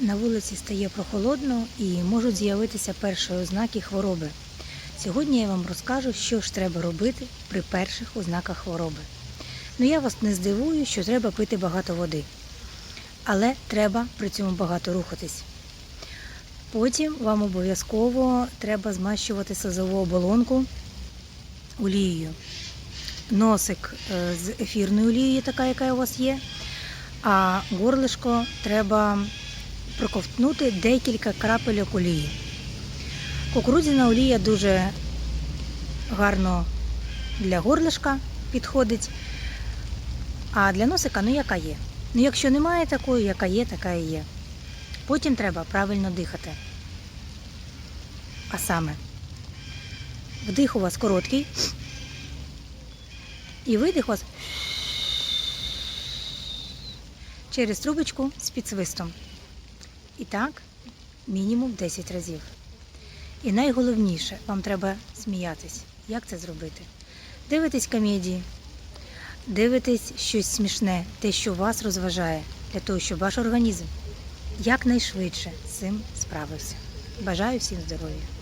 На вулиці стає прохолодно і можуть з'явитися перші ознаки хвороби. Сьогодні я вам розкажу, що ж треба робити при перших ознаках хвороби. Ну я вас не здивую, що треба пити багато води, але треба при цьому багато рухатись. Потім вам обов'язково треба змащувати сазову оболонку олією. Носик е, з ефірною олією, така, яка у вас є, а горлишко треба проковтнути декілька крапельок олії. Кукурудзяна олія дуже гарно для горлишка підходить, а для носика ну яка є. Ну, якщо немає такої, яка є, така і є. Потім треба правильно дихати. А саме, вдих у вас короткий, і видих у вас через трубочку з підсвистом. І так, мінімум 10 разів. І найголовніше, вам треба сміятись. Як це зробити? Дивитесь комедії, дивитесь щось смішне, те, що вас розважає, для того, щоб ваш організм якнайшвидше з цим справився. Бажаю всім здоров'я!